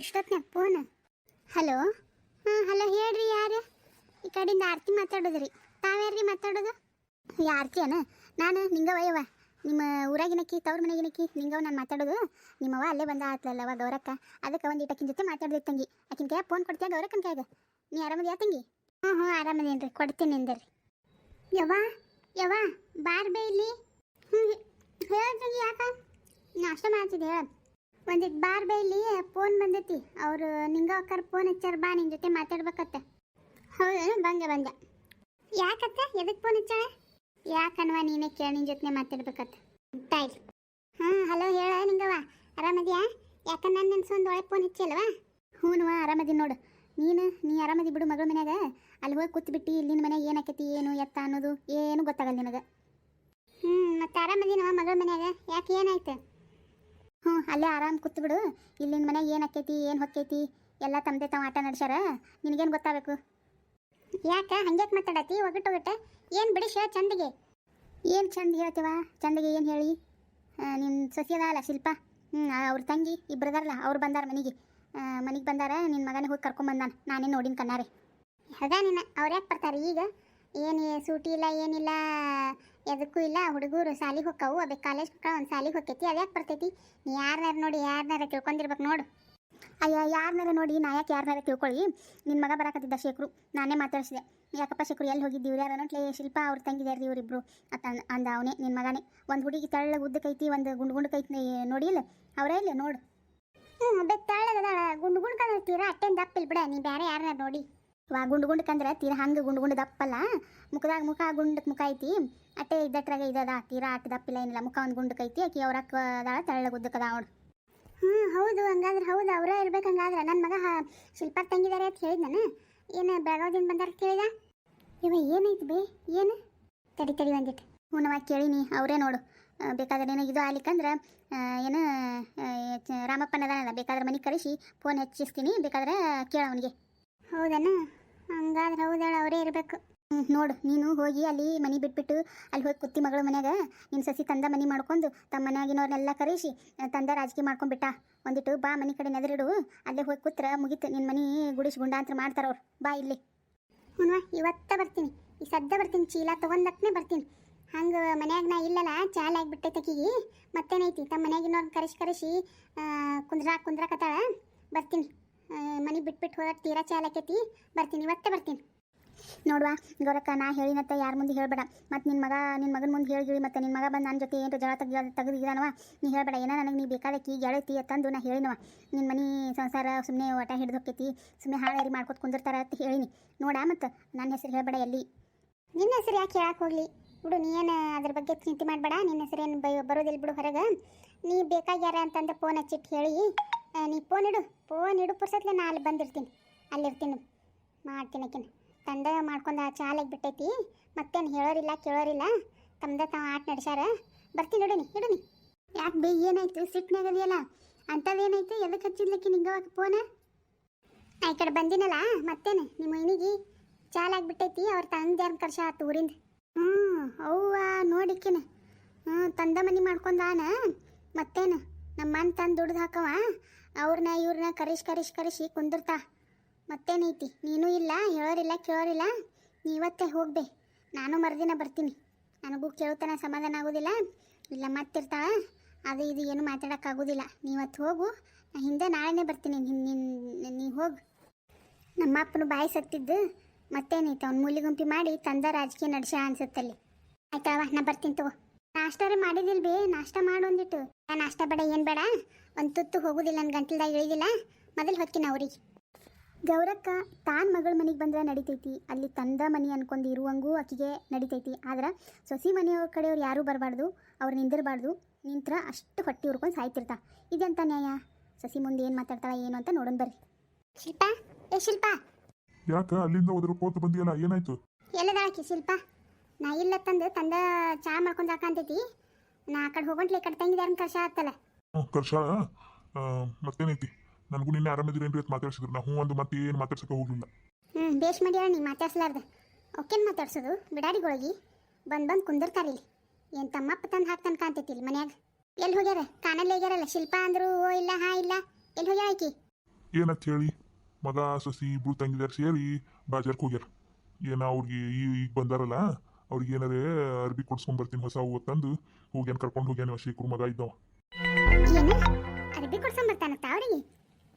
ಇಷ್ಟೊತ್ನ್ಯಾಗ phone. Hello? ಹಾಂ hello, ಹೇಳ್ರಿ ಯಾರು? ಈ ಕಡೆಯಿಂದ ಆರ್ತಿ ಮಾತಾಡೋದ್ರಿ. ತಾವ್ಯಾರ್ರಿ ಮಾತಾಡೋದು? ಈ ಆರತಿ ಅನ ನಾನು ನಿಂಗವ ಯವ್ವ. ನಿಮ್ಮ ಊರಾಗಿನಕ್ಕಿ ತವ್ರ ಮನೆಗಿನಕ್ಕಿ ನಿಂಗವ ನಾನು ಮಾತಾಡೋದು. ನಿಮ್ಮವ್ವ ಅಲ್ಲೇ ಬಂದ ಆತ್ಲಲ್ಲವ ಗೌರಕ್ಕ. ಅದಕ್ಕೆ ಒಂದು ಇಟಕಿನ ಜೊತೆ ಮಾತಾಡ್ದೆ ತಂಗಿ. ಆಕಿನ ಕೈಯಾಗ ಫೋನ್ ಕೊಡ್ತೀಯ ಗೌರಕ್ಕನ ಕೈಯಾಗ? ನೀ ಆರಾಮದ್ಯಾ ತಂಗಿ? ಹ್ಞೂ ಹ್ಞೂ ಆರಾಮದೇನ್ರಿ. ಕೊಡ್ತೀನಿ ಅಂದರಿ. ಯವ್ವ ಯವ್ವ ಬಾರ್ ಬೇ ಇಲ್ಲಿ ಹ್ಞೂ ಹೇಳ್ತೀನಿ ಯಾಕ? ನಾಷ್ಟ ಮಾಡ್ತಿದ್ದೆ ಹೇಳ ಒಂದಿಟ್ಟು ಬಾರ್ ಇಲ್ಲಿ ಫೋನ್ ಬಂದೈತಿ. ಅವರು ನಿಂಗ ಅಕ್ಕಾರ ಫೋನ್ ಹಚ್ಚಾರ ಬಾ ನಿನ್ನ ಜೊತೆ ಮಾತಾಡ್ಬೇಕತ್ತ ಹೌದೇನು ಬಂದೆ ಬಂದೆ. ಯಾಕತ್ತ? ಎದಕ್ಕೆ ಫೋನ್ ಹಚ್ಚಾಳ? ಯಾಕನ್ವ ನೀನೇ ಕೇಳ ನಿನ್ನ ಜೊತೆ ಮಾತಾಡ್ಬೇಕತ್ತ ತಾಯಿ ಹಾಂ, ಹಲೋ, ಹೇಳ ನಿಂಗವ ಆರಾಮದ್ಯಾ? ಯಾಕ ನನ್ನ ನೆನ್ಸೊಂದು ಒಳಗೆ ಫೋನ್ ಹಚ್ಚಲ್ವಾ ಹೂನ್ವಾ ಆರಾಮದಿ ನೋಡು. ನೀನು, ನೀ ಆರಾಮದಿ ಬಿಡು ಮಗಳ ಮನ್ಯಾಗ. ಅಲ್ಲಿ ಹೋಗಿ ಕೂತ್ಬಿಟ್ಟು ಇಲ್ಲಿನ ಮನ್ಯಾಗ ಏನಾಕೈತಿ, ಏನು, ಎತ್ತ ಅನ್ನೋದು, ಏನು ಗೊತ್ತಾಗಲ್ಲ ನಿನಗೆ. ಹ್ಞೂ ಮತ್ತೆ ಆರಾಮದಿನವ ಮಗಳ ಮನ್ಯಾಗ? ಯಾಕೆ ಏನಾಯ್ತು? ಹ್ಞೂ ಅಲ್ಲೇ ಆರಾಮ್ ಕೂತ್ಬಿಡು. ಇಲ್ಲಿನ ಮನೆ ಏನು ಆಕೈತಿ, ಏನು ಹೊಕ್ಕೈತಿ, ಎಲ್ಲ ತಮ್ಮದೆ ತಾವು ಆಟ ನಡೆಸ್ಯಾರ. ನಿನಗೇನು ಗೊತ್ತಾಗಬೇಕು? ಯಾಕೆ? ಹಂಗ್ಯಾಕೆ ಮಾತಾಡತಿ ಒಗಟ್ಟು ಒಗಟ ಏನು ಬಿಡಿಶ ಚಂದಿಗೆ? ಏನು ಚಂದ ಹೇಳ್ತೀವ? ಚಂದಿಗೆ ಏನು ಹೇಳಿ? ನಿನ್ನ ಸೊಸಿಯದ ಅಲ್ಲ ಶಿಲ್ಪ? ಹ್ಞೂ ಅವ್ರ ತಂಗಿ ಇಬ್ಬರದಾರಲ್ಲ ಅವ್ರು ಬಂದಾರ ಮನೆಗೆ. ಮನೆಗೆ ಬಂದಾರ ನಿನ್ನ ಮಗನಿಗೆ ಹೋಗಿ ಕರ್ಕೊಂಬಂದಾನ. ನಾನೇ ನೋಡಿನ ಕಣ್ಣಾರೆ. ಹೌದಾ ನಿನ್ನ? ಅವ್ರು ಯಾಕೆ ಬರ್ತಾರೆ ಈಗ? ಏನು ಸೂಟಿ ಇಲ್ಲ ಏನಿಲ್ಲ ಎದಕ್ಕೂ ಇಲ್ಲ. ಹುಡುಗರು ಸಾಲಿಗೆ ಹೊಕ್ಕವು. ಅದಕ್ಕೆ ಕಾಲೇಜ್ ಮಕ್ಕಳು ಒಂದು ಸಾಲಿಗೆ ಹೊಕ್ಕೈತಿ. ಅದ್ಯಾಕೆ ಬರ್ತೈತಿ? ನೀ ಯಾರನ್ನಾರು ನೋಡಿ ಯಾರನ್ನಾರ ತಿಳ್ಕೊಂಡಿರ್ಬೇಕು ನೋಡು. ಅಯ್ಯೋ ಯಾರನ್ನಾರ ನೋಡಿ, ನಾ ಯಾಕೆ ಯಾರನ್ನಾರ ತಿಳ್ಕೊಳ್ಳಿ? ನಿನ್ನ ಮಗ ಬರಕತ್ತಿದ್ದ ಶೇಖರು. ನಾನೇ ಮಾತಾಡಿಸಿದೆ. ಯಾಕಪ್ಪ ಶೇಖರು, ಎಲ್ಲಿ ಹೋಗಿದ್ದೀವಿ ಯಾರು ಅನ್ನೋಟ್ಲೆ ಶಿಲ್ಪ ಅವ್ರ ತಂಗಿದಾರ್ರಿ ಇವರಿಬ್ರು? ಅತ್ತ ಅಂದ- ಅಂದ ಅವನೇ ನಿನ್ನ ಮಗನೇ. ಒಂದು ಹುಡುಗಿ ತೆಳ್ಳಗೆ ಉದ್ದಕೈತಿ ಒಂದು ಗುಂಡು ಗುಂಡು ಕೈತಿ ನೋಡಿ ಇಲ್ಲ? ಅವರೇ ಇಲ್ಲ ನೋಡು. ಹ್ಞೂ ಅದಕ್ಕೆ ತಳ್ಳದ ಗುಂಡು ಗುಂಡು ತೀರಾ ಅಟ್ಟೆಂದು ಅಪ್ಪಿಲ್ ಬಿಡ. ನೀ ಬೇರೆ ಯಾರನ್ನಾರು ನೋಡಿ. ವಾ ಗುಂಡು ಗುಂಡ್ಕಂದ್ರೆ ತೀರಾ ಹಂಗೆ ಗುಂಡು ಗುಂಡು ದಪ್ಪಲ್ಲ. ಮುಖದಾಗ ಮುಖ ಗುಂಡಕ್ಕೆ ಮುಖ ಐತಿ. ಅಟ್ಟೆ ಇದ್ದಟ್ರಾಗ ಇದದ ತೀರಾ ದಪ್ಪ ದಪ್ಪಿಲ್ಲ ಏನಿಲ್ಲ. ಮುಖ ಒಂದು ಐತಿ ಆಕಿ ಅವ್ರ ಅಕ್ಕ ಗುದ್ದಕದ ಉದ್ದಕ್ಕದ ಅವಳು. ಹ್ಞೂ ಹೌದು, ಹಂಗಾದ್ರೆ ಹೌದು, ಅವರೇ ಇರ್ಬೇಕು ಹಂಗಾದ್ರೆ. ನನ್ನ ಮಗ ಶಿಲ್ಪಾರ್ ಶಿಲ್ಪ ತಂಗಿದಾರೆ ಅಂತ ಹೇಳಿದ ನಾನು. ಏನು ಬೆಳಗಾವದಿಂದ ಬಂದಾರ ಕೇಳಿದ? ಇವ ಏನೈತಿ ಬೇ, ಏನು? ತಡಿ ತಡಿ ಒಂದಿಟ್ಟು ಹ್ಞೂ ಕೇಳೀನಿ, ಅವರೇ ನೋಡು. ಬೇಕಾದ್ರೆ ಏನೋ ಇದು ಆಗ್ಲಿಕ್ಕಂದ್ರೆ ಏನು ರಾಮಪ್ಪನದಾನಲ್ಲ, ಬೇಕಾದ್ರೆ ಮನೆಗೆ ಕರೆಸಿ ಫೋನ್ ಹೆಚ್ಚಿಸ್ತೀನಿ, ಬೇಕಾದ್ರೆ ಕೇಳ ಅವನಿಗೆ. ಹೌದನ? ಹಂಗಾದ್ರೆ ಹೌದಾಳ ಅವರೇ ಇರಬೇಕು. ನೋಡು, ನೀನು ಹೋಗಿ ಅಲ್ಲಿ ಮನೆ ಬಿಟ್ಬಿಟ್ಟು ಅಲ್ಲಿ ಹೋಗಿ ಕುತ್ತಿ ಮಗಳ ಮನ್ಯಾಗ ನಿನ್ನ ಸಸಿ ತಂದ ಮನೆ ಮಾಡ್ಕೊಂಡು ತಮ್ಮ ಮನೆಯಾಗಿನವ್ರನ್ನೆಲ್ಲ ಕರೆಸಿ ತಂದ ರಾಜಕೀಯ ಮಾಡ್ಕೊಂಡ್ಬಿಟ್ಟ. ಒಂದಿಟ್ಟು ಬಾ, ಮನೆ ಕಡೆ ನೆದರಿಡು, ಅಲ್ಲೇ ಹೋಗಿ ಕೂತ್ರ, ಮುಗೀತು ನಿನ್ನ ಮನೆ ಗುಡಿಸಿ ಗುಂಡಾಂತರ ಮಾಡ್ತಾರ ಅವ್ರು. ಬಾ ಇಲ್ಲಿ. ಹ್ಞೂ ಇವತ್ತ ಬರ್ತೀನಿ. ಈ ಸದ್ದ ಬರ್ತೀನಿ, ಚೀಲ ತೊಗೊಂಡಕ್ನೆ ಬರ್ತೀನಿ. ಹಂಗೆ ಮನ್ಯಾಗ ನಾ ಇಲ್ಲಲ್ಲ, ಚಾಲ ಆಗಿಬಿಟ್ಟೆ ತಕ್ಕಿಗೆ ಮತ್ತೇನೈತಿ, ತಮ್ಮ ಮನೆಯಾಗಿನವ್ರನ್ನ ಕರೆಸಿ ಕರೆಸಿ ಕುಂದ್ರಾ ಕುಂದ್ರಾಕತ್ತಾಳ ಬರ್ತೀನಿ. ಮನೆ ಬಿಟ್ಬಿಟ್ಟು ಹೋಗಕ್ಕೆ ತೀರಾ ಚಾಲ ಆಕೈತಿ. ಬರ್ತೀನಿ ಇವತ್ತೇ ಬರ್ತೀನಿ. ನೋಡುವ, ಗೌರಕ್ಕ, ನಾ ಹೇಳಿನತ್ತ ಯಾರ ಮುಂದೆ ಹೇಳಬೇಡ. ಮತ್ತು ನಿನ್ನ ಮಗ ನಿನ್ನ ಮಗನ ಮುಂದೆ ಹೇಳಿದೀವಿ ಮತ್ತು ನಿನ್ನ ಮಗ ಬಂದು ನನ್ನ ಜೊತೆ ಏನು ಜಗಳ ತೆಗ್ದು ತೆಗೆದಿದ್ದಾನವ ನೀ ಹೇಳ್ಬೇಡ. ಏನೋ ನನಗೆ ನೀ ಬೇಕಾದಕ್ಕಿ ಗೆಳತಿ ಅಂತಂದು ನಾ ಹೇಳಿನವ. ನಿನ್ನ ಮನೆ ಸಂಸಾರ ಸುಮ್ಮನೆ ಒಟ ಹಿಡಿದು ಹೋಕ್ಕೈತಿ ಸುಮ್ಮನೆ ಹಾಳೇರಿ ಮಾಡ್ಕೊತ ಕುಂದಿರ್ತಾರ ಅಂತ ಹೇಳಿನಿ. ನೋಡ, ಮತ್ತು ನನ್ನ ಹೆಸರು ಹೇಳ್ಬೇಡ ಎಲ್ಲಿ. ನಿನ್ನ ಹೆಸರು ಯಾಕೆ ಹೇಳಕ್ಕೆ ಹೋಗಲಿ? ಬಿಡು, ನೀ ಏನು ಅದ್ರ ಬಗ್ಗೆ ಚಿಂತೆ ಮಾಡಬೇಡ. ನಿನ್ನ ಹೆಸರು ಏನು ಬರೋದಿಲ್ಲ ಬಿಡು ಹೊರಗೆ. ನೀ ಬೇಕಾಗ್ಯಾರ ಅಂತಂದು ಫೋನ್ ಹಚ್ಚಿಟ್ಟು ಹೇಳಿ. ನೀ ಫೋನ್ ಇಡು ಫೋನ್ ಇಡು ಪುರ್ಸತ್ಲೆ, ನಾ ಅಲ್ಲಿ ಬಂದಿರ್ತೀನಿ. ಅಲ್ಲಿರ್ತೀನಿ. ಮಾಡ್ತೀನಿ ತಂದ ಮಾಡ್ಕೊಂಡು ಆ ಚಾಲಾಗಿ ಬಿಟ್ಟೈತಿ. ಮತ್ತೇನು ಹೇಳೋರಿಲ್ಲ, ಕೇಳೋರಿಲ್ಲ. ತಮ್ದ ತಾವು ಆಟ ನಡೆಸ್ಯಾರ. ಬರ್ತೀನಿ ಇಡುನಿ ಇಡುನಿ ಯಾಕೆ ಬೇ, ಏನಾಯ್ತು? ಸಿಟ್ನಾಗದಿಯಲ್ಲ ಅಂಥದ್ದೇನಾಯ್ತು ಎದಕ್ಕೆ ಹಚ್ಚಿದ್ಲಿಕ್ಕೆ ನಿಂಗವಾಗ ಫೋನ? ಈ ಕಡೆ ಬಂದಿನಲ್ಲ, ಮತ್ತೇನು? ನಿಮ್ಮ ಮೈನಿಗೆ ಚಾಲಾಗಿ ಬಿಟ್ಟೈತಿ, ಅವ್ರ ತಂದೆ ಕರ್ಷ ಆತು ಊರಿಂದ? ಹ್ಞೂ, ಅವ್ವ ನೋಡಿಕ್ಕಿನ ಹ್ಞೂ, ತಂದ ಮನಿ ಮಾಡ್ಕೊಂಡಾನ ಮತ್ತೇನು? ನಮ್ಮ ಮನೆ ತಂದು ದುಡ್ದು ಹಾಕವ. ಅವ್ರನ್ನ ಇವ್ರನ್ನ ಕರಿಶ್ ಕರಿಶ್ ಕರಿಶಿ ಕುಂದಿರ್ತಾ. ಮತ್ತೇನೈತಿ? ನೀನು ಇಲ್ಲ, ಹೇಳೋರಿಲ್ಲ, ಕೇಳೋರಿಲ್ಲ. ನೀ ಇವತ್ತೇ ಹೋಗ್ಬೇ. ನಾನು ಮರುದಿನ ಬರ್ತೀನಿ. ನನಗೂ ಕೇಳ್ತಾನೆ ಸಮಾಧಾನ ಆಗೋದಿಲ್ಲ. ಇಲ್ಲ ಮತ್ತಿರ್ತಾಳ. ಅದು ಇದು ಏನು ಮಾತಾಡೋಕ್ಕಾಗೋದಿಲ್ಲ ನೀವತ್ತು ಹೋಗು. ನಾ ಹಿಂದೆ ನಾಳೆನೇ ಬರ್ತೀನಿ. ನಿನ್ನ ನೀ ಹೋಗು. ನಮ್ಮ ಅಪ್ಪನು ಬಾಯಿ ಸತ್ತಿದ್ದು. ಮತ್ತೇನೈತೆ? ಅವ್ನು ಮೂಲಿಗುಂಪಿ ಮಾಡಿ ತಂದ ರಾಜಕೀಯ ನಡೆಸ ಅನ್ಸುತ್ತಲ್ಲಿ. ಆಯ್ತವ ನಾ ಬರ್ತೀನಿ ತಗೋ. ನಾಷ್ಟಾರೇ ಮಾಡಿದಿಲ್ ಬೇ ನಾಷ್ಟ ಮಾಡು ಅಂದಿಟ್ಟು. ನಾಷ್ಟ ಬೇಡ, ಏನು ಬೇಡ? ಒಂದು ತುತ್ತು ಹೋಗುದಿಲ್ಲ ನನ್ನ ಗಂಟಲ್ದಾಗ ಇಳಿದಿಲ್ಲ. ಮೊದಲು ಹೊಕ್ಕಿನ ಅವ್ರಿಗೆ ಗೌರಕ್ಕ ತಾನ್ ಮಗಳ ಮನೆಗೆ ಬಂದ್ರೆ ನಡಿತೈತಿ. ಅಲ್ಲಿ ತಂದ ಮನೆ ಅನ್ಕೊಂಡು ಇರುವಂಗೂ ಆಕಿಗೆ ನಡಿತೈತಿ. ಆದ್ರೆ ಸೊಸಿ ಮನೆಯವ್ರ ಕಡೆಯವ್ರು ಯಾರೂ ಬರಬಾರ್ದು ಅವ್ರು ನಿಂದಿರಬಾರ್ದು. ನಿಂತ್ರ ಅಷ್ಟು ಹೊಟ್ಟೆ ಹುರ್ಕೊಂಡು ಸಾಯ್ತಿರ್ತಾ. ಇದೆಂತ ನ್ಯಾಯ? ಸಸಿ ಮುಂದೆ ಏನು ಮಾತಾಡ್ತಾಳ ಏನು ಅಂತ ನೋಡೋಣ ಬರ್ರಿ. ಶಿಲ್ಪ? ಏ ಶಿಲ್ಪ? ಯಾಕ ಅಲ್ಲಿಂದ ಒದರ್ಕೋತ ಬಂದಿಯಲ್ಲ ಏನಾಯ್ತು? ಎಲ್ಲದಾಕಿ ಶಿಲ್ಪ? ನಾ ಇಲ್ಲ ತಂದು ತಂದ ಚಾ ಮಾಡ್ಕೊಂಡು ಹಾಕಂತೈತಿ ನಾ ಆ ಕಡೆ ಹೋಗಂಟ್ಲೆ ಈ ಕಡೆ ತಂಗಿದಾರನ್ ಕಷ ಆತಲ್ಲ ಹ್ಞೂ ಕರ್ಷಾಳ ಆ, ಮತ್ತೇನೈತಿ ನನಗೂ ನಿನ್ನೆ ಆರಾಮದಿರೇನ್ರಿ ಅಂತ ಮಾತಾಡ್ಸಿದ್ರು. ನಾ ಹ್ಞೂ ಒಂದು ಮತ್ತೆ ಏನು ಮಾತಾಡ್ಸಕ್ಕೆ ಹೋಗ್ಲಿಲ್ಲ. ಹ್ಞೂ ಬೇಷ್ ಮಾಡ್ಯಾರ ನೀ ಮಾತಾಡ್ಸ್ಲಾರ್ದ. ಓಕೆನ್ ಮಾತಾಡ್ಸೋದು? ಬಿಡಾಡಿಗೊಳಗಿ ಬಂದು ಬಂದು ಕುಂದಿರ್ತಾರೆ ಇಲ್ಲಿ. ಏನು ತಮ್ಮಪ್ಪ ತಂದು ಹಾಕ್ತಾನ ಕಾಂತೈತಿ ಇಲ್ಲಿ ಮನ್ಯಾಗ. ಎಲ್ಲಿ ಹೋಗ್ಯಾರ? ಕಾನಲ್ಲಿ ಹೋಗ್ಯಾರಲ್ಲ ಶಿಲ್ಪ ಅಂದ್ರು ಓ ಇಲ್ಲ ಹಾ ಇಲ್ಲ. ಎಲ್ಲಿ ಹೋಗ್ಯಾರ ಆಕಿ? ಏನಂತ ಹೇಳಿ? ಮಗ ಸಸಿ ಇಬ್ರು ತಂಗಿದಾರ ಸೇರಿ ಬಾಜಾರ್ಕ್ ಹೋಗ್ಯಾರ. ಏನ ಅವ್ರಿಗೆ ಈ- ಈಗ ಬಂದಾರಲ್ಲ ಅವ್ರಿಗೆ ಏನಾರೇ ಅರ್ಬಿ ಕೊಡ್ಸ್ಕೊಂಬರ್ತೀನಿ ಹೊಸ ಹೂವು ತಂದು ಹೋಗ್ಯಾನ ಕರ್ಕೊಂಡು ಹೋಗ್ಯಾನ ಶೇಖರ್ ಮಗ ಇದ್ದವ. ಏನು? ಅರ್ಬಿ ಕೊಡ್ಸಂಬರ್ತಾನತ್ತ ಅವ್ರಿಗೆ?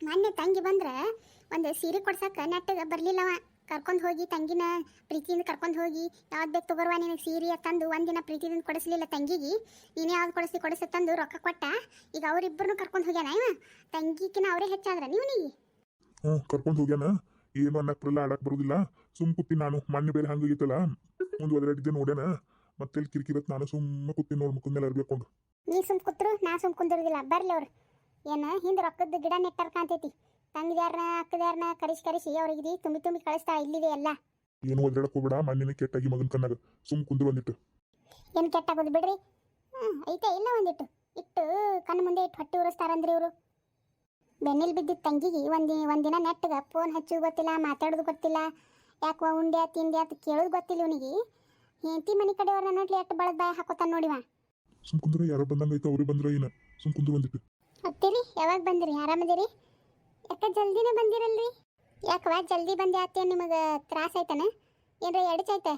ಮೊನ್ನೆ ತಂಗಿ ಬಂದ್ರೆ ಒಂದು ಸೀರೆ ಕೊಡ್ಸಕ್ಕೆ ನೆಟ್ಟಗೆ ಬರಲಿಲ್ಲವ. ಕರ್ಕೊಂಡು ಹೋಗಿ ತಂಗಿನ ಪ್ರೀತಿಯಿಂದ ಕರ್ಕೊಂಡು ಹೋಗಿ, ಯಾವ್ದು ಬೇಕು ತಗೋರ್ವ ನಿನಗೆ ಸೀರೆ ತಂದು ಒಂದಿನ ಪ್ರೀತಿಯಿಂದ ಕೊಡಿಸ್ಲಿಲ್ಲ ತಂಗಿಗೆ, ನೀನೇ ಯಾವ್ದು ಕೊಡಿಸಿ ಕೊಡಿಸಿ ತಂದು ರೊಕ್ಕ ಕೊಟ್ಟ, ಈಗ ಅವರಿಬ್ಬರನ್ನು ಕರ್ಕೊಂಡು ಹೋಗ್ಯಾನ ಇವ? ತಂಗಿಕಿನ ಅವರೇ ಹೆಚ್ಚಾದ್ರ ನೀ ಹ್ಞೂ ಕರ್ಕೊಂಡು ಹೋಗ್ಯಾನ. ಏನು ಅನ್ನಕ್ಕೆ ಬರಲ್ಲ ಆಡಕ್ಕೆ ಬರೋದಿಲ್ಲ. ಸುಮ್ ಕೂತೀನಿ ನಾನು, ಮೊನ್ನೆ ಬೇರೆ ಹಂಗಾಗಿತ್ತಲ್ಲ ಒಂದು ಒದರಾಡಿದ್ದೆ ನೋಡ್ಯಾನ. ಮತ್ತೆ ಇಲ್ಲಿ ಕಿರಿಕಿರತ್ ನಾನು ಸುಮ್ಮ ಕೂತೀನಿ ನೋಡ್ ಮುಖದ ಮೇಲೆ ಅರ್ಬಿ ಹಾಕೊಂಡು ನೀ ಸುಮ್ ಕೂತ್ರು ನಾ ಸುಮ್ ಕುಂದಿರೋದಿಲ್ಲ. ಬರ್ಲಿ ಅವ್ರು. ಏನು ಹಿಂದೆ ರೊಕ್ಕದ ಗಿಡ ನೆಟ್ಟರ್ ಕಾಣ್ತೈತಿ. ತಂಗಿದ್ಯಾರನ್ನ ಅಕ್ಕದ್ಯಾರನ್ನ ಕರಿಸಿ ಕರಿಸಿ ಅವ್ರಿಗೆ ತುಂಬಿ ತುಂಬಿ ಕಳಿಸ್ತಾ ಇಲ್ಲಿದೆ ಎಲ್ಲ. ಏನು ಒದರಾಡಕ್ ಹೋಗ್ಬೇಡ ಮಣ್ಣಿನ ಕೆಟ್ಟಾಗಿ ಮಗನ ಕಣ್ಣಾಗ. ಸುಮ್ ಕುಂದ್ರು ಬಂದಿಟ್ಟು ಏನು ಕೆಟ್ಟಾಗೋದು ಬಿಡ್ರಿ? ಹ್ಞೂ ಐತೆ ಇಲ್ಲ ಒಂದಿಟ್ಟು. ಇಟ್ಟು ಕಣ್ಣ ಮುಂದೆ ಇಟ್ಟು ಹೊಟ್ಟೆ ಉರಿಸ್ತಾರಂದ್ರಿ ಇವರು. ಬೆನ್ನಿಲ್ ಬಿದ್ದಿದ್ದ ತಂಗಿಗೆ ಒಂದು ಒಂದಿನ ನೆಟ್ಟಗ ಫೋನ್ ಹಚ್ಚೋದು ಗೊತ್ತಿಲ್ಲ ಮಾತಾಡೋದು ಗೊತ್ತಿಲ್ಲ. ಯಾಕೋ ಉಂಡ್ಯಾ ತಿಂಡ್ಯಾ ಅಂತ ಕೇಳೋದು ಗೊತ್ತಿಲ್ಲ ಇವನಿಗೆ. ಹೆಂಡತಿ ಮನೆ ಕಡೆಯವ್ರನ್ನ ನೋಡ್ಲಿ ಅಟ್ಟು ಬಳದ ಬಾಯ ಹಾಕೋತಾನ ನೋಡಿವ ಸುಮ್ ಕುಂದ್ರೆ ಯಾರೋ ಬಂದಂಗ ಐತೆ ಅವ್ರು ಬಂದ್ರ ಏನ? ಸುಮ್ ಕುಂದ್ರ ಬಂದಿಟ್ಟು ಹತ್ತಿರಿ ಯಾವಾಗ ಬಂದಿರಿ? ಆರಾಮದಿರಿ ಯಾಕೆ ಜಲ್ದಿನೇ ಬಂದಿರಲ್ರಿ? ಯಾಕವಾ ಜಲ್ದಿ ಬಂದೆ ಆತ ನಿಮಗೆ ತ್ರಾಸ ಐತನ? ಏನ್ರ ಎಡಚೈತೆ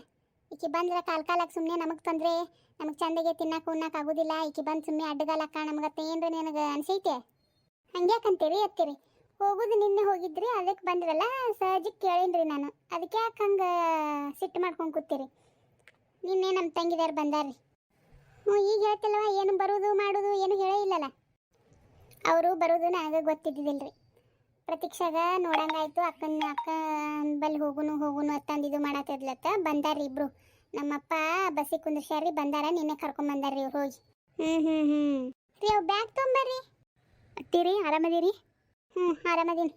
ಈಕಿ ಬಂದ್ರೆ ಕಾಲ್ ಕಾಲಕ್ಕೆ ಸುಮ್ಮನೆ ನಮಗೆ ತೊಂದರೆ ನಮಗೆ ಚಂದಗೆ ತಿನ್ನಕ್ಕೆ ಉಣ್ಣಕ್ಕೆ ಆಗೋದಿಲ್ಲ ಈಕಿ ಬಂದು ಸುಮ್ಮನೆ ಅಡ್ಡಗಾಲಕ್ಕ ನಮಗತ್ತೆ ಏನ್ರ ನಿನಗೆ ಅನ್ಸೈತೆ? ಹಂಗ್ಯಾಕಂತೀರಿ ಎತ್ತೀರಿ ಹೋಗೋದು ನಿನ್ನೆ ಹೋಗಿದ್ರಿ ಅದಕ್ಕೆ ಬಂದ್ರಲ್ಲ ಸಹಜಕ್ಕೆ ಕೇಳೀನ್ರಿ ನಾನು. ಅದಕ್ಕೆ ಯಾಕೆ ಹಂಗೆ ಸಿಟ್ಟು ಮಾಡ್ಕೊಂಡು ಕೂತೀರಿ? ನಿನ್ನೆ ನಮ್ಮ ತಂಗಿದಾರ ಬಂದಾರ್ರಿ. ಹ್ಞೂ ಈಗ ಹೇಳ್ತಿಲ್ವ ಏನು ಬರೋದು ಮಾಡೋದು ಏನು ಹೇಳೇ ಇಲ್ಲಲ್ಲ. ಅವರು ಬರೋದು ನನಗೆ ಗೊತ್ತಿದ್ದಿದ್ದಿಲ್ರಿ ಪ್ರತೀಕ್ಷಾಗ ನೋಡಂಗಾಯ್ತು ಅಕ್ಕನ ಅಕ್ಕ ಬಲ್ಲಿ ಹೋಗುನು ಹೋಗುನು ಅಂತಂದು ಇದು ಮಾಡತ್ತಿದ್ಲತ್ತ ಬಂದಾರ್ರಿ ಇಬ್ರು. ನಮ್ಮಪ್ಪ ಬಸ್ಸಿಗೆ ಕುಂದ್ರಸ್ಯಾರ್ರಿ ಬಂದಾರ ನಿನ್ನೆ ಕರ್ಕೊಂಡ್ ಬಂದಾರ್ರಿ ಇವ್ರು ಹೋಗಿ. ಹ್ಞೂ ಹ್ಞೂ ಹ್ಞೂ ರೀ ಅವು ಬ್ಯಾಗ್ ತೊಂಬರ್ರಿ ಅತ್ತೀರಿ ಆರಾಮದಿರಿ? ಹ್ಞೂ ಆರಾಮದೀನಿ.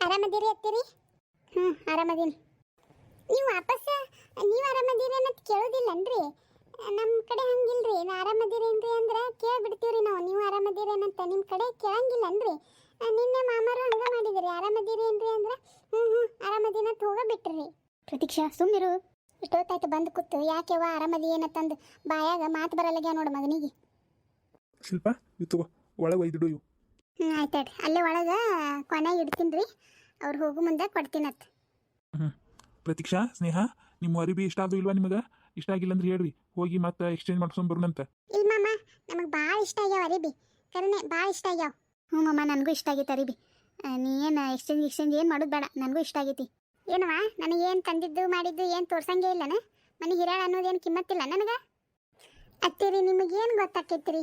ಆರಾಮದಿರಿ ಅತ್ತೀರಿ? ಹ್ಞೂ ಆರಾಮದೀನಿ. ನೀವು ವಾಪಸ್ ನೀವು ಆರಾಮದೀರಿ ಅನ್ನೋದು ಕೇಳೋದಿಲ್ಲನ್ರಿ? ನಮ್ಮ ಕಡೆ ಹಂಗಿಲ್ರಿ. ನಾ ಆರಾಮದಿರೇನ್ರಿ ಅಂದ್ರೆ ಕೇಳ್ಬಿಡ್ತೀವ್ರಿ ನಾವು. ನೀವು ಆರಾಮದಿರೇನಂತ ನಿಮ್ಮ ಕಡೆ ಕೇಳಂಗಿಲ್ಲನ್ರಿ. ನಿನ್ನೆ ಮಾಮರು ಹಂಗ ಮಾಡಿದ್ರಿ. ಆರಾಮದಿರೇನ್ರಿ ಅಂದ್ರೆ ಹ್ಞೂ ಹ್ಞೂ ಆರಾಮದಿನ ಅಂತ ಹೋಗಬಿಟ್ರಿ. ಪ್ರತೀಕ್ಷಾ ಸುಮ್ಮಿರು ಇಷ್ಟೊತ್ತಾಯ್ತು ಬಂದು ಕೂತು. ಯಾಕೆವ ಆರಾಮದಿ ಏನತ್ತಂದು ಬಾಯಾಗ ಮಾತು ಬರಲ್ಲಾಗ್ಯ ನೋಡು ಮಗನಿಗೆ. ಶಿಲ್ಪ ಇತ್ತು ಒಳಗೆ ಒಯ್ದಿಡು ಇವು. ಹ್ಞೂ ಆಯ್ತು ಅಲ್ಲೇ ಒಳಗೆ ಕೊನೆಗೆ ಇಡ್ತೀನಿ ರೀ ಅವ್ರು ಹೋಗು ಮುಂದೆ ಕೊಡ್ತೀನತ್. ಪ್ರತೀಕ್ಷಾ ಸ್ನೇಹ ನಿಮ್ಮ ಅರಿವಿ ಇಷ್ಟ ಆದ್ರೂ ಇಲ್ವಾ ನಿಮಗೆ? ಇಷ್ಟ ಆಗಿಲ್ಲ ಅಂದ್ರೆ ಹೇಳ್ರಿ. ಹೋಗಿ ಮತ್ತೆ ಎಕ್ಸ್ಚೇಂಜ್ ಮಾಡ್ಸ್ಕೊಂಡ್ ಬರೋಣಂತ ಇಲ್ಲ ಮಾಮ ನಮಗೆ ಭಾಳ ಇಷ್ಟ ಆಗ್ಯಾವ ಅರಿಬಿ ಕರೆನೆ ಭಾಳ ಇಷ್ಟ ಆಗ್ಯಾವ. ಹ್ಞೂ ಮಮ್ಮ ನನಗೂ ಇಷ್ಟ ಆಗೈತೆ ಅರಿಬಿ ನೀ ಏನು ಎಕ್ಸ್ಚೇಂಜ್ ಎಕ್ಸ್ಚೇಂಜ್ ಏನು ಮಾಡೋದು ಬೇಡ ನನಗೂ ಇಷ್ಟ ಆಗೈತಿ. ಏನವ ನನಗೆ ಏನು ತಂದಿದ್ದು ಮಾಡಿದ್ದು ಏನು ತೋರ್ಸಂಗೇ ಇಲ್ಲನ? ಮನೆ ಹಿರಿಯಾಳ ಅನ್ನೋದೇನು ಕಿಮ್ಮತ್ತಿಲ್ಲ ನನಗೆ? ಅತ್ತಿರಿ ನಿಮಗೇನು ಗೊತ್ತಾಕೈತ್ರಿ?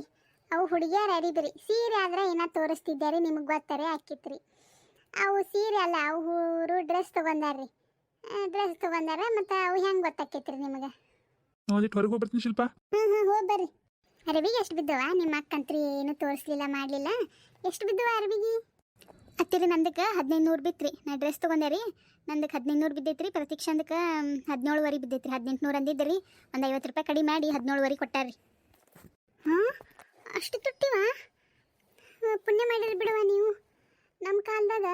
ಅವು ಹುಡುಗಿಯರು ಅರಿಬಿರಿ. ಸೀರೆ ಆದ್ರೆ ಏನ ತೋರಿಸ್ತಿದ್ದಾರೆ ನಿಮಗೆ ಗೊತ್ತಾರೆ ಹಾಕಿತ್ರಿ ಅವು ಸೀರೆ ಅಲ್ಲ ಅವರು ಡ್ರೆಸ್ ತೊಗೊಂಡಾರ್ರಿ. ಡ್ರೆಸ್ ತಗೊಂಡಾರ ಮತ್ತು ಅವು ಹೆಂಗೆ ಗೊತ್ತಾಕೈತ್ರಿ ನಿಮಗೆ? ನೋಡಿ ಹೊರಗೆ ಬರ್ತೀನಿ ಶಿಲ್ಪ. ಹ್ಞೂ ಹ್ಞೂ ಹೋಗಿ ಬರ್ರಿ. ಅರಬಿಗೆ ಎಷ್ಟು ಬಿದ್ದವ? ನಿಮ್ಮ ಅಕ್ಕಂತ್ರಿ ಏನು ತೋರಿಸ್ಲಿಲ್ಲ ಮಾಡಲಿಲ್ಲ? ಎಷ್ಟು ಬಿದ್ದವ ಅರವಿಗೆ? ಅತ್ತಿರಿ ನಂದಕ್ಕೆ ಹದಿನೈದು ನೂರು ಬಿತ್ರಿ. ನಾ ಡ್ರೆಸ್ ತೊಗೊಂಡೆ ರೀ. ನಂದಕ್ಕೆ ಹದಿನೈದು ನೂರು ಬಿದ್ದೈತ್ರಿ. ಪ್ರತೀಕ್ಷಂದಕ್ಕೆ ಹದಿನೇಳುವರೆ ಬಿದ್ದೈತ್ರಿ. ಹದಿನೆಂಟು ನೂರು ಅಂದಿದ್ದೆ ರೀ. ಒಂದು ಐವತ್ತು ರೂಪಾಯಿ ಕಡಿಮೆ ಮಾಡಿ ಹದಿನೇಳುವರೆ ಕೊಟ್ಟಾರ್ರಿ. ಹಾಂ? ಅಷ್ಟು ತುಟ್ಟಿವ? ಪುಣ್ಯ ಮಾಡಿರಿ ಬಿಡುವ ನೀವು. ನಮ್ಮ ಕಾಲದಾಗ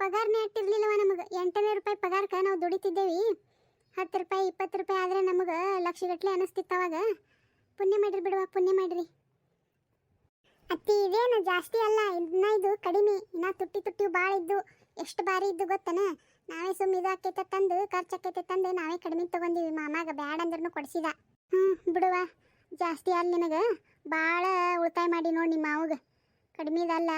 ಪಗಾರನೇ ಅಟ್ಟಿರ್ಲಿಲ್ಲವ ನಮಗೆ ಎಂಟನೇ ರೂಪಾಯಿ ಪಗಾರಕ್ಕೆ ನಾವು ದುಡಿತಿದ್ದೇವೆ. ಹತ್ತು ರೂಪಾಯಿ, ಇಪ್ಪತ್ತು ರೂಪಾಯಿ ಆದರೆ ನಮಗೆ ಲಕ್ಷಗಟ್ಟಲೆ ಅನ್ನಿಸ್ತಿತ್ತು ಅವಾಗ. ಪುಣ್ಯ ಮಾಡಿರಿ ಬಿಡುವ, ಪುಣ್ಯ ಮಾಡಿರಿ. ಅತ್ತಿ, ಇದೇನು ಜಾಸ್ತಿ ಅಲ್ಲ, ಇನ್ನ ಇದು ಕಡಿಮೆ. ಇನ್ನ ತುಟ್ಟಿ ತುಟ್ಟಿ ಭಾಳ ಇದ್ದು, ಎಷ್ಟು ಬಾರಿ ಇದ್ದು ಗೊತ್ತನ? ನಾವೇ ಸುಮ್ಮ ಇದು ಆಕೈತೆ ತಂದು, ಖರ್ಚು ಆಕೈತೆ ತಂದು ನಾವೇ ಕಡಿಮೆ ತಗೊಂಡಿವಿ. ಮಾಮಾಗ ಬ್ಯಾಡ ಅಂದ್ರೂ ಕೊಡಿಸಿದ. ಹ್ಞೂ ಬಿಡುವ. ಜಾಸ್ತಿ ಅಲ್ಲ ನಿನಗೆ. ಭಾಳ ಉಳಿತಾಯ ಮಾಡಿ ನೋಡಿ ನಿಮ್ಮ ಮಾವಗ. ಕಡಿಮೆದಲ್ಲ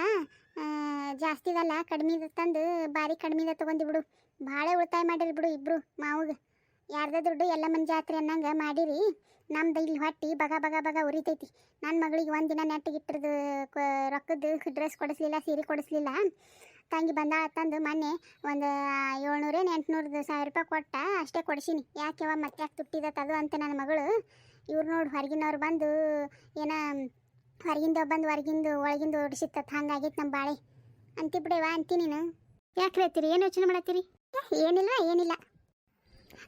ಜಾಸ್ತಿದಲ್ಲ ಕಡಿಮೆದ ತಂದು ಭಾರಿ ಕಡಿಮೆದ ತಗೊಂಡಿ ಬಿಡು. ಭಾಳ ಉಳಿತಾಯ ಮಾಡಿರಿ ಬಿಡು ಇಬ್ಬರು ಮಾವಿಗೆ. ಯಾರ್ದ ದುಡ್ಡು ಎಲ್ಲ ಮನೆ ಜಾತ್ರೆ ಅನ್ನಂಗೆ ಮಾಡಿರಿ. ನಮ್ದು ಇಲ್ಲಿ ಹೊಟ್ಟಿ ಬಗ ಬಗ ಬಗ ಉರಿತೈತಿ. ನನ್ನ ಮಗಳಿಗೆ ಒಂದಿನ ನೆಟ್ಟಿಗಿಟ್ಟಿರ್ದು ರೊಕ್ಕದ್ದು ಡ್ರೆಸ್ ಕೊಡಿಸ್ಲಿಲ್ಲ, ಸೀರೆ ಕೊಡಿಸ್ಲಿಲ್ಲ. ತಂಗಿ ಬಂದ ತಂದು ಮೊನ್ನೆ ಒಂದು ಏಳ್ನೂರೇನು ಎಂಟುನೂರದು ಸಾವಿರ ರೂಪಾಯಿ ಕೊಟ್ಟ, ಅಷ್ಟೇ ಕೊಡಿಸೀನಿ. ಯಾಕೆವ ಮತ್ತೆ ಯಾಕೆ ತುಟ್ಟಿದತ್ತದು ಅಂತ ನನ್ನ ಮಗಳು. ಇವ್ರು ನೋಡಿ ಹೊರಗಿನವ್ರು ಬಂದು ಏನ ಹೊರಗಿಂದ ಬಂದು, ಹೊರಗಿಂದು, ಒಳಗಿಂದ ಓಡಿಸಿತ್ತ ಹಂಗಾಗೈತೆ ನಮ್ಮ ಬಾಳೆ. ಅಂತಿ ಬಿಡೇವ ಅಂತಿ ನೀನು. ಯಾಕೆ ಹೇಳ್ತೀರಿ? ಏನು ಯೋಚನೆ ಮಾಡತ್ತೀರಿ? ಏನಿಲ್ಲ ಏನಿಲ್ಲ.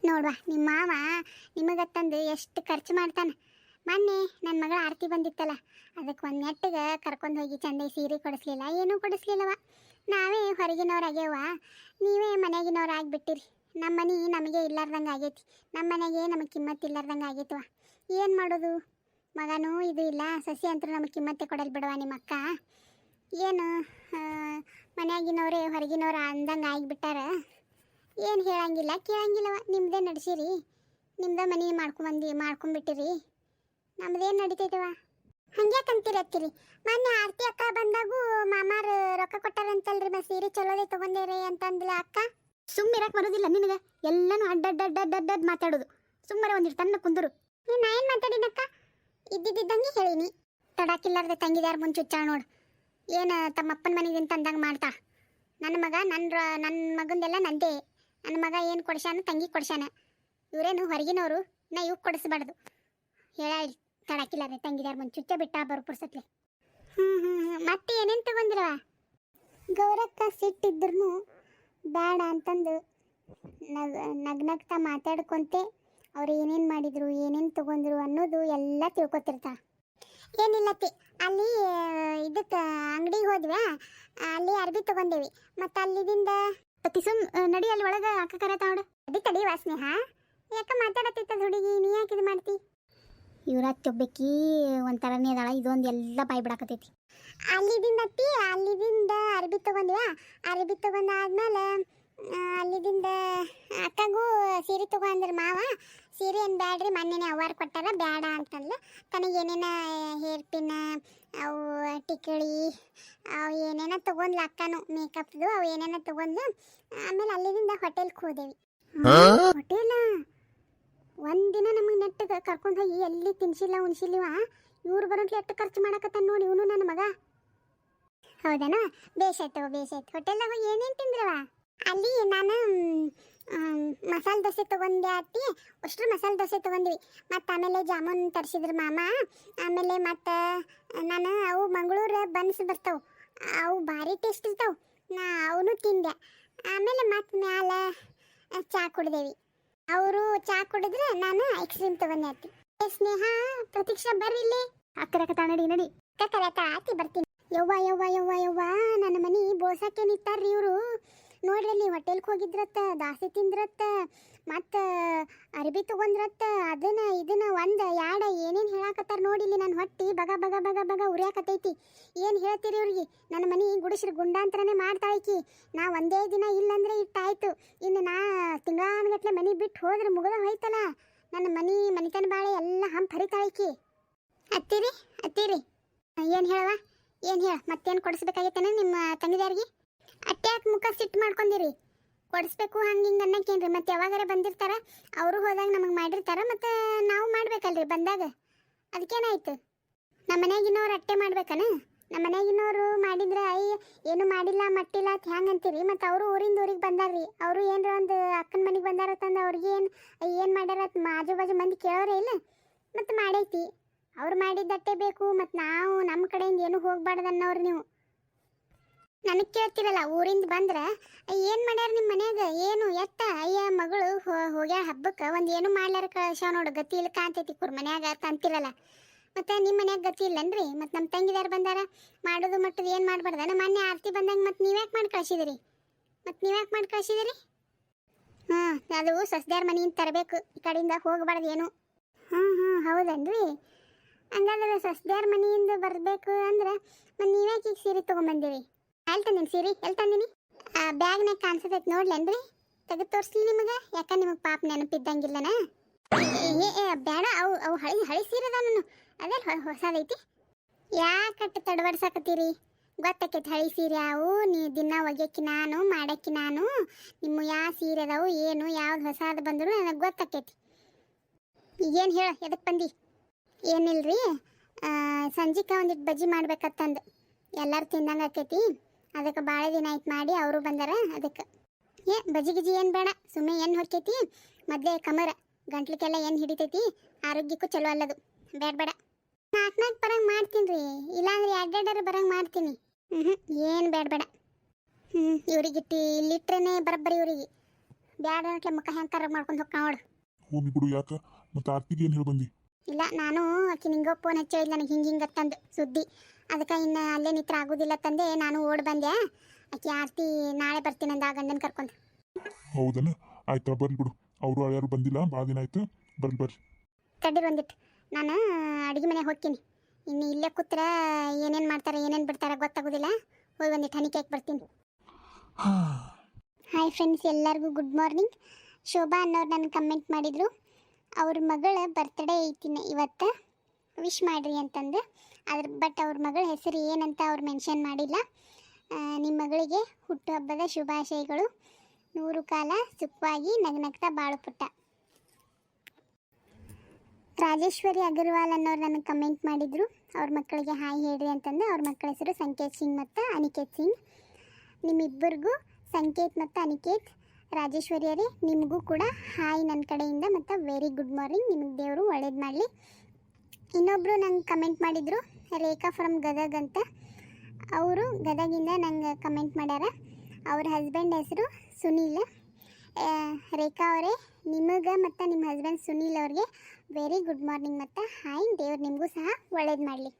ನೋಡ್ವಾ, ನಿಮ್ಮ ಮಾವ ನಿಮಗತ್ತಂದು ಎಷ್ಟು ಖರ್ಚು ಮಾಡ್ತಾನೆ. ಮೊನ್ನೆ ನನ್ನ ಮಗಳ ಆರತಿ ಬಂದಿತ್ತಲ್ಲ, ಅದಕ್ಕೆ ಒಂದು ನೆಟ್ಟಿಗೆ ಕರ್ಕೊಂಡು ಹೋಗಿ ಚಂದ ಸೀರೆ ಕೊಡಿಸ್ಲಿಲ್ಲ, ಏನೂ ಕೊಡಿಸ್ಲಿಲ್ಲವ. ನಾವೇ ಹೊರಗಿನವ್ರಾಗ್ಯವ ನೀವೇ ಮನೆಗಿನವ್ರು ಆಗಿಬಿಟ್ಟಿರಿ. ನಮ್ಮ ಮನೆ ನಮಗೆ ಇಲ್ಲಾರ್ದಂಗೆ ಆಗೈತಿ. ನಮ್ಮ ಮನೆಗೆ ನಮಗೆ ಕಿಮ್ಮತ್ತು ಇಲ್ಲಾರ್ದಂಗೆ ಆಗೈತವ ಏನು ಮಾಡೋದು? ಮಗನೂ ಇದು ಇಲ್ಲ, ಸಸಿ ಅಂತೂ ನಮಗೆ ಕಿಮ್ಮತ್ತೆ ಕೊಡಲ್ ಬಿಡುವ ನಿಮ್ಮ ಅಕ್ಕ. ಏನು ಮನೆಯಾಗಿನವ್ರೆ, ಹೊರಗಿನವ್ರು ಅಂದಂಗೆ ಆಗಿಬಿಟ್ಟಾರ? ಏನು ಹೇಳಂಗಿಲ್ಲ ಕೇಳಂಗಿಲ್ಲವ ನಿಮ್ಮದೇ ನಡೆಸಿರಿ. ನಿಮ್ಮದೇ ಮನೆ ಮಾಡ್ಕೊಂಬಂದು ಮಾಡ್ಕೊಂಬಿಟ್ಟಿರಿ ನಮ್ಮದೇನು ನಡೀತೈತವ ಹಂಗೆ ಅತ್ತಿರಿ ಮೊನ್ನೆ ಆರತಿ ಅಕ್ಕ ಬಂದಾಗೂ ಮಾಮಾರ ರೊಕ್ಕ ಕೊಟ್ಟಾರಂತಲ್ರಿ ಮತ್ತೆ ಸೀರೆ ಚಲೋದೇ ತೊಗೊಂಡೇರಿ ಅಂತಂದ್ಲ ಅಕ್ಕ. ಸುಮ್ಮಿರಕ್ ಬರೋದಿಲ್ಲ ನಿನಗೆ. ಎಲ್ಲನೂ ಅಡ್ಡಡ್ಡಡ್ಡಡ್ಡಡ್ ಮಾತಾಡೋದು. ಸುಮ್ಮನೆ ಒಂದಿಟ್ಟು ತನ್ನ ಕುಂದರು. ನಾ ಏನು ಮಾತಾಡಿನಕ್ಕ ಇದ್ದಿದ್ದಂಗೆ ಹೇಳಿನಿ. ತಡಾಕಿಲ್ಲಾರ್ದೆ ತಂಗಿದಾರ ಮುಂಚುಚ್ಚಾಳ ನೋಡು. ಏನು ತಮ್ಮಪ್ಪನ ಮನೆಗೆ ಅಂತಂದಂಗೆ ಮಾಡ್ತಾ. ನನ್ನ ಮಗ ನನ್ನ ನನ್ನ ಮಗಂದೆಲ್ಲ ನಂದೇ. ನನ್ನ ಮಗ ಏನು ಕೊಡ್ಸ್ಯಾನ ತಂಗಿ ಕೊಡ್ಸ್ಯಾನ. ಇವರೇನು ಹೊರಗಿನವರು, ನಾ ಇವು ಕೊಡಿಸ್ಬಾರ್ದು. ಹೇಳಿ ತಡಾಕಿಲ್ಲಾರ್ದೆ ತಂಗಿದಾರ ಮುಂದೆ ಚುಚ್ಚ ಬಿಟ್ಟ ಬರು ಪುರ್ಸತ್ಲೆ ಹ್ಞೂ ಹ್ಞೂ ಹ್ಞೂ ಮತ್ತೆ ಏನೇನು ತಗೊಂಡಿರುವ? ಗೌರಕ್ಕ ಸಿಟ್ಟಿದ್ರು ಬೇಡ ಅಂತಂದು ನಗ್, ನಗ್ನಗ್ತಾ ಮಾತಾಡ್ಕೊಂತೆ. ಅವ್ರು ಏನೇನು ಮಾಡಿದ್ರು, ಏನೇನು ತಗೊಂಡ್ರು ಅನ್ನೋದು ಎಲ್ಲ ತಿಳ್ಕೊತಿರ್ತಾ. ಏನಿಲ್ಲತ್ತಿ, ಅಲ್ಲಿ ಇದಕ್ಕೆ ಅಂಗಡಿಗೆ ಹೋದ್ವಿ. ಅಲ್ಲಿ ಅರ್ಬಿ ತಗೊಂಡೇವಿ. ಮತ್ತು ಅಲ್ಲಿದಿಂದ ಸುಮ್ ನಡಿ ಅಲ್ಲಿ ಒಳಗೆ ಅಕ್ಕ ಕರೆ ತಗೊಂಡು ಅದಿ ತಡಿ ವಾಸನೆ ಹಾ ಯಾಕೆ ಮಾತಾಡತ್ತಿತ್ತ ಹುಡುಗಿ? ನೀ ಯಾಕೆ ಇದು ಮಾಡ್ತಿ? ಇವ್ರ ಒಬ್ಬಕಿ ಒಂಥರನೇ ಅದಾಳ. ಇದೊಂದು ಎಲ್ಲ ಬಾಯಿ ಬಿಡಾಕತೈತಿ ಅಲ್ಲಿದಿಂದ ಅತ್ತಿ ಅಲ್ಲಿದಿಂದ ಅರ್ಬಿ ತಗೊಂಡ್ವಾ. ಅರ್ಬಿ ತಗೊಂಡಾದ್ಮೇಲೆ ಅಲ್ಲಿದಿಂದ ಅಕ್ಕಗೂ ಸೀರೆ ತಗೊಂಡ್ರ ಮಾವ. ಸೀರೆ ಏನು ಬ್ಯಾಡ್ರಿ ಮೊನ್ನೆನೇ ಅವಾರ್ ಕೊಟ್ಟಾರ ಬೇಡ ಅಂತಂದ್ಲು. ತನಗೆ ಏನೇನ ಹೇರ್ ಪಿನ್ ಅವು ಟಿಕಳಿ ಅವು ಏನೇನ ತಗೊಂಡ್ಲ ಅಕ್ಕನು ಮೇಕಪ್ದು ಅವು ಏನೇನ ತಗೊಂಡ್ಲು ಆಮೇಲೆ ಅಲ್ಲಿಂದ ಹೋಟೆಲ್ಗೆ ಹೋದೇವಿ. ಹೋಟೆಲ ಒಂದಿನ ನಮಗೆ ನೆಟ್ಟ ಕರ್ಕೊಂಡು ಹೋಗಿ ಎಲ್ಲಿ ತಿನ್ಸಿಲ್ಲ ಉಣ್ಸಿಲ್ವ? ಇವ್ರು ಬರೋಟ್ಲಿ ಎಷ್ಟು ಖರ್ಚು ಮಾಡಕತ್ತಾನ ನೋಡಿ ಇವನು ನನ್ನ ಮಗ. ಹೌದನ? ಬೇಸಾಯ್ತು ಬೇಸಾಯ್ತು ಹೋಟೆಲ್ದಾಗ ಏನೇನು ತಿಂದ್ರವ? ಅಲ್ಲಿ ನಾನು ಮಸಾಲೆ ದೋಸೆ ತಗೊಂಡೆ ಅತ್ತಿ ಅಷ್ಟು ಮಸಾಲೆ ದೋಸೆ ತಗೊಂಡ್ವಿ. ಮತ್ತು ಆಮೇಲೆ ಜಾಮೂನ್ ತರಿಸಿದ್ರು ಮಾಮ. ಆಮೇಲೆ ಮತ್ತು ನಾನು ಅವು ಮಂಗಳೂರು ಬನ್ಸ್ ಬರ್ತಾವೆ. ಅವು ಭಾರಿ ಟೇಸ್ಟ್ ಇರ್ತಾವೆ. ನಾ ಅವನು ತಿಂದೆ. ಆಮೇಲೆ ಮತ್ತೆ ಮ್ಯಾಲೆ ಚಾ ಕುಡ್ದೇವಿ. ಅವರು ಚಾ ಕುಡಿದ್ರೆ ನಾನು ಐಸ್ ಕ್ರೀಮ್ ತಗೊಂಡೆ ಅತ್ತಿ ಸ್ನೇಹ ಪ್ರತೀಕ್ಷಾ ಬರ್ರಿ ಇಲ್ಲಿ. ಅಕ್ಕರಕ್ಕ ನಡಿ ನಡಿ. ಕರಕ ಆತಿ ಬರ್ತೀನಿ. ಯವ್ವ ಯವ್ವ ಯವ್ವ ಯವ್ವ ನನ್ನ ಮನೆ ಬೋಸಕ್ಕೆ ನಿಂತಾರ್ರಿ ಇವರು. ನೋಡ್ರಿ ಅಲ್ಲಿ ಹೋಟೆಲ್ಗೆ ಹೋಗಿದ್ರತ್ತ, ದಾಸಿ ತಿಂದ್ರತ್ತ, ಮತ್ತು ಅರ್ಬಿ ತೊಗೊಂಡ್ರತ್ತ ಅದನ್ನ ಇದನ್ನ ಒಂದು ಯಾಡ ಏನೇನು ಹೇಳಾಕತ್ತಾರ ನೋಡಿ ಇಲ್ಲಿ ನನ್ನ ಹೊಟ್ಟಿ ಬಗ ಬಗ ಬಗ ಬಗ ಉರಿಯಾಕತೈತಿ ಏನು ಹೇಳ್ತೀರಿ ಇವ್ರಿಗೆ? ನನ್ನ ಮನೆ ಗುಡಿಸ್ರು ಗುಂಡಾಂತರನೇ ಮಾಡ್ತಾಳಕಿ. ನಾ ಒಂದೇ ದಿನ ಇಲ್ಲಂದ್ರೆ ಇಟ್ಟಾಯ್ತು. ಇನ್ನು ನಾ ತಿಂಗಳಾನ್ಗಟ್ಲೆ ಮನೆ ಬಿಟ್ಟು ಹೋದ್ರೆ ಮುಗಿದ ಹೋಯ್ತಲ್ಲ. ನನ್ನ ಮನೆ ಮನಿತನ ಬಾಳೆ ಎಲ್ಲ ಹಂಪ್ ಹರಿತಾಳಕಿ. ಅತ್ತೀರಿ ಅತ್ತೀರಿ ಏನು ಹೇಳವಾ ಏನು ಹೇಳ? ಮತ್ತೇನು ಕೊಡಿಸ್ಬೇಕಾಗೈತೆ ನಿಮ್ಮ ತಂಗಿದಾರಿಗೆ? ಅಟ್ಯಾಕ್ ಮುಖ ಸಿಟ್ಟು ಮಾಡ್ಕೊಂಡಿರಿ. ಕೊಡಿಸ್ಬೇಕು ಹಂಗೆ ಹಿಂಗೆ ಅನ್ನಕ್ಕೇನ್ರಿ ಮತ್ತೆ ಯಾವಾಗಾರ ಬಂದಿರ್ತಾರ, ಅವರು ಹೋದಾಗ ನಮಗೆ ಮಾಡಿರ್ತಾರ ಮತ್ತು ನಾವು ಮಾಡ್ಬೇಕಲ್ರಿ ಬಂದಾಗ. ಅದಕ್ಕೇನಾಯ್ತು? ನಮ್ಮ ಮನೆಯಾಗಿನವ್ರು ಅಟ್ಟೆ ಮಾಡ್ಬೇಕನ? ನಮ್ಮ ಮನ್ಯಾಗಿನವರು ಮಾಡಿದ್ರೆ, ಅಯ್ಯ, ಏನು ಮಾಡಿಲ್ಲ, ಮಟ್ಟಿಲ್ಲ ಅಂತ ಹೆಂಗೆ ಅಂತೀರಿ? ಮತ್ತು ಅವರು ಊರಿಂದ ಊರಿಗೆ ಬಂದಾರ್ರಿ. ಅವರು ಏನರ ಒಂದು ಅಕ್ಕನ ಮನೆಗೆ ಬಂದಾರತ್ತಂದ್ರೆ ಅವ್ರಿಗೆ ಏನು ಏನು ಮಾಡ್ಯಾರ ಆಜು ಬಾಜು ಮಂದಿ ಕೇಳೋರೇ ಇಲ್ಲ. ಮತ್ತು ಮಾಡೈತಿ. ಅವ್ರು ಮಾಡಿದ್ದಟ್ಟೆ ಬೇಕು ಮತ್ತು ನಾವು ನಮ್ಮ ಕಡೆಯಿಂದ ಏನು ಹೋಗ್ಬಾರ್ದು ಅನ್ನೋರು ನೀವು. ನನಗೆ ಕೇಳ್ತಿರಲ್ಲ ಊರಿಂದ ಬಂದ್ರೆ, ಏನು ಮಾಡ್ಯಾರ ನಿಮ್ಮ ಮನ್ಯಾಗ? ಏನು ಎತ್ತ? ಅಯ್ಯ, ಮಗಳು ಹೋಗ್ಯಾಳ ಹಬ್ಬಕ್ಕೆ, ಒಂದು ಏನು ಮಾಡ್ಲಾರ ಕಳ್ಸ್ಯಾವ ನೋಡು, ಗತಿ ಇಲ್ಲ ಕಾಂತೈತಿ ಕುರ್ ಮನ್ಯಾಗ ಅಂತ ಅಂತಿರಲ್ಲ. ಮತ್ತು ನಿಮ್ಮ ಮನ್ಯಾಗ ಗತಿ ಇಲ್ಲನ್ರಿ? ಮತ್ತು ನಮ್ಮ ತಂಗಿದಾರು ಬಂದಾರ, ಮಾಡೋದು ಮಟ್ಟದ ಏನು ಮಾಡ್ಬಾರ್ದನ ಮೊನ್ನೆ ಆರತಿ ಬಂದಂಗೆ ಮತ್ತು ನೀವ್ಯಾಕೆ ಮಾಡಿ ಕಳ್ಸಿದಿರಿ? ಮತ್ತು ನೀವ್ಯಾಕೆ ಮಾಡಿ ಕಳ್ಸಿದಿರಿ? ಹಾಂ, ಅದು ಸಸ್ದ್ಯಾರ ಮನೆಯಿಂದ ತರಬೇಕು, ಈ ಕಡೆಯಿಂದ ಹೋಗಬಾರ್ದು ಏನು. ಹ್ಞೂ ಹ್ಞೂ ಹೌದನ್ರಿ? ಹಂಗಾದ್ರೆ ಸಸ್ದ್ಯಾರ ಮನೆಯಿಂದ ಬರಬೇಕು ಅಂದ್ರೆ ಮತ್ತು ನೀವ್ಯಾಕೆ ಈಗ ಸೀರೆ ತೊಗೊಂಬಂದಿರಿ? ಎಲ್ಲಿ ತಂದೀನಿ ಸೀರೆ ಎಲ್ಲಿ ತಂದೀನಿ? ಬ್ಯಾಗ್ನಾಗ ಕಾಣಿಸ್ತೈತೆ ನೋಡ್ಲೇನ್ರಿ ತೆಗೆದು ತೋರಿಸ್ಲಿ ನಿಮಗೆ, ಯಾಕೆ ನಿಮಗೆ ಪಾಪ ನೆನಪಿದ್ದಂಗಿಲ್ಲನ? ಏ ಬೇಡ ಅವು ಅವು ಹಳಿ ಹಳಿ ಸೀರೆ ಅದ ನಾನು ಅದೇ ಹೊಸದೈತಿ. ಯಾಕಟ್ಟು ತಡಬಡ್ಸಾಕತ್ತೀರಿ ಗೊತ್ತಾಕೈತಿ ಹಳಿ ಸೀರೆ ಅವು, ನೀ ದಿನ ಒಗ್ಯಕ್ಕಿ ನಾನು ಮಾಡಕ್ಕಿ ನಾನು, ನಿಮ್ಮ ಯಾವ ಸೀರೆ ಅದಾವು, ಏನು, ಯಾವ್ದು ಹೊಸದು ಬಂದ್ರು ನನಗೆ ಗೊತ್ತಾಕೈತಿ. ಈಗೇನು ಹೇಳ ಎದಕ್ಕೆ ಬಂದಿ? ರೀ ಸಂಜಿಕ ಒಂದಿಟ್ಟು ಬಜ್ಜಿ ಮಾಡ್ಬೇಕತ್ತಂದು. ಎಲ್ಲರೂ ತಿಂದಂಗೆ ಆಕೈತಿ? ಅದಕ್ಕೆ ಭಾಳ ದಿನ ಆಯ್ತು ಮಾಡಿ ಅವರು ಬಂದಾರ ಅದಕ್ಕೆ. ಏ ಬಜಿ ಗಿಜಿ ಏನು ಬೇಡ ಸುಮ್ಮನೆ ಏನು ಹೊಕ್ಕೈತಿ? ಮೊದಲೇ ಕಮರ ಗಂಟ್ಲಿಗೆಲ್ಲ ಏನು ಹಿಡಿತೈತಿ? ಆರೋಗ್ಯಕ್ಕೂ ಚಲೋ ಅಲ್ಲದು. ಬೇಡ ಬೇಡ. ನಾಲ್ಕು ನಾಲ್ಕು ಬರಂಗೆ ಮಾಡ್ತೀನಿ ರೀ ಇಲ್ಲಾಂದ್ರೆ ಎರಡೆರಡರ ಬರಂಗೆ ಮಾಡ್ತೀನಿ. ಹ್ಞೂ ಏನು ಬೇಡ ಬೇಡ. ಹ್ಞೂ ಇವ್ರಿಗಿಟ್ಟು ಇಲ್ಲಿಟ್ರೇ ಬರಬ್ಬರಿ ಇವ್ರಿಗೆ. ಬ್ಯಾಡ ಮುಖ ಹೆಂಗೆ ಮಾಡ್ಕೊಂಡು ಹೋಗ್ಕ ನೋಡು ಹೋಗಿ ಬಿಡು ಯಾಕ? ಮತ್ತೆ ಆರ್ತಿಗೆ ಏನು ಹೇಳಿ ಬಂದಿ ಇಲ್ಲ ನಾನು ಆಕಿ ನಿಂಗೋ ಫೋನ್ ಹಚ್ಚಿ ನನಗೆ ಹಿಂಗೆ ಹಿಂಗೆ ತಂದು ಸುದ್ದಿ. ಅದಕ್ಕೆ ಇನ್ನು ಅಲ್ಲೇ ನಿತ್ರ ಆಗೋದಿಲ್ಲ ತಂದೆ ನಾನು ಓಡ್ ಬಂದೆ. ಆಕೆ ಆರ್ತಿ ನಾಳೆ ಬರ್ತೀನಿ ಅಂದ ಗಂಡನ ಕರ್ಕೊಂಡು. ಹೌದನ? ಆಯ್ತಾ ಬರ್ಲಿ ಬಿಡು. ಅವರು ಯಾರು ಬಂದಿಲ್ಲ ಭಾಳ ದಿನ ಆಯ್ತು. ಬರ್ಲಿ ಬರ್ರಿ ತಡ್ಡಿರ್ ಒಂದಿಟ್ಟು ನಾನು ಅಡುಗೆ ಮನೆಗೆ ಹೋಗ್ತೀನಿ. ಇನ್ನು ಇಲ್ಲೇ ಕೂತ್ರ ಏನೇನು ಮಾಡ್ತಾರೆ ಏನೇನು ಬಿಡ್ತಾರೆ ಗೊತ್ತಾಗೋದಿಲ್ಲ. ಹೋಗಿ ಒಂದಿಟ್ಟು ಹನಿ ಕೇಕ್ ಬರ್ತೀನಿ. ಹಾಯ್ ಫ್ರೆಂಡ್ಸ್ ಎಲ್ಲರಿಗೂ ಗುಡ್ ಮಾರ್ನಿಂಗ್ ಶೋಭಾ ಅನ್ನೋರು ನನಗೆ ಕಮೆಂಟ್ ಮಾಡಿದರು. ಅವ್ರ ಮಗಳ ಬರ್ತ್ಡೇ ಐತಿನ ಇವತ್ತು. ವಿಶ್ ಮಾಡಿರಿ ಅಂತಂದು. ಅದ್ರ ಬಟ್ ಅವ್ರ ಮಗಳ ಹೆಸರು ಏನಂತ ಅವ್ರು ಮೆನ್ಷನ್ ಮಾಡಿಲ್ಲ. ನಿಮ್ಮ ಮಗಳಿಗೆ ಹುಟ್ಟುಹಬ್ಬದ ಶುಭಾಶಯಗಳು. ನೂರು ಕಾಲ ಸುಖವಾಗಿ ನಗ್ನಗ್ತಾ ಬಾಳು ಪುಟ್ಟ. ರಾಜೇಶ್ವರಿ ಅಗರ್ವಾಲ್ ಅನ್ನೋರು ನನಗೆ ಕಮೆಂಟ್ ಮಾಡಿದರು. ಅವ್ರ ಮಕ್ಕಳಿಗೆ ಹಾಯ್ ಹೇಳ್ರಿ ಅಂತಂದು. ಅವ್ರ ಮಕ್ಕಳ ಹೆಸರು ಸಂಕೇತ್ ಸಿಂಗ್ ಮತ್ತು ಅನಿಕೇತ್ ಸಿಂಗ್. ನಿಮ್ಮಿಬ್ಬರಿಗೂ ಸಂಕೇತ್ ಮತ್ತು ಅನಿಕೇತ್. ರಾಜೇಶ್ವರಿಯರೇ, ನಿಮಗೂ ಕೂಡ ಹಾಯ್ ನನ್ನ ಕಡೆಯಿಂದ ಮತ್ತು ವೆರಿ ಗುಡ್ ಮಾರ್ನಿಂಗ್ ನಿಮಗೆ ದೇವರು ಒಳ್ಳೇದು ಮಾಡಲಿ. ಇನ್ನೊಬ್ಬರು ನಂಗೆ ಕಮೆಂಟ್ ಮಾಡಿದರು. ರೇಖಾ ಫ್ರಮ್ ಗದಗ್ ಅಂತ ಅವರು ಗದಗಿಂದ ನಂಗೆ ಕಮೆಂಟ್ ಮಾಡ್ಯಾರ. ಅವ್ರ ಹಸ್ಬೆಂಡ್ ಹೆಸರು ಸುನೀಲ್. ರೇಖಾ ಅವರೇ, ನಿಮಗೆ ಮತ್ತು ನಿಮ್ಮ ಹಸ್ಬೆಂಡ್ ಸುನೀಲ್ ಅವ್ರಿಗೆ ವೆರಿ ಗುಡ್ ಮಾರ್ನಿಂಗ್ ಮತ್ತು, ಹಾಯ್ ದೇವ್ರು ನಿಮಗೂ ಸಹ ಒಳ್ಳೇದು ಮಾಡಲಿ.